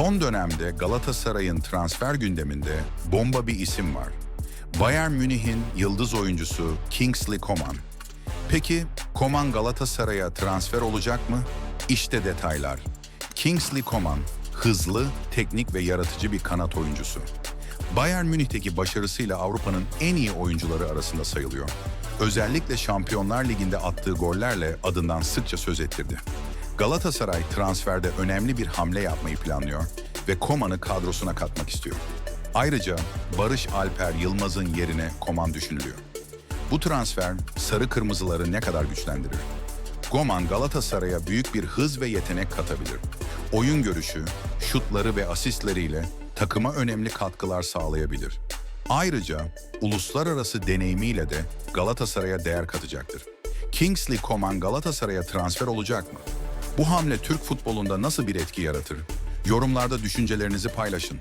Son dönemde Galatasaray'ın transfer gündeminde bomba bir isim var. Bayern Münih'in yıldız oyuncusu Kingsley Coman. Peki Coman Galatasaray'a transfer olacak mı? İşte detaylar. Kingsley Coman hızlı, teknik ve yaratıcı bir kanat oyuncusu. Bayern Münih'teki başarısıyla Avrupa'nın en iyi oyuncuları arasında sayılıyor. Özellikle Şampiyonlar Ligi'nde attığı gollerle adından sıkça söz ettirdi. Galatasaray transferde önemli bir hamle yapmayı planlıyor ve Koman'ı kadrosuna katmak istiyor. Ayrıca Barış Alper Yılmaz'ın yerine Koman düşünülüyor. Bu transfer sarı kırmızıları ne kadar güçlendirir? Goman Galatasaray'a büyük bir hız ve yetenek katabilir. Oyun görüşü, şutları ve asistleriyle takıma önemli katkılar sağlayabilir. Ayrıca uluslararası deneyimiyle de Galatasaray'a değer katacaktır. Kingsley Coman Galatasaray'a transfer olacak mı? Bu hamle Türk futbolunda nasıl bir etki yaratır? Yorumlarda düşüncelerinizi paylaşın.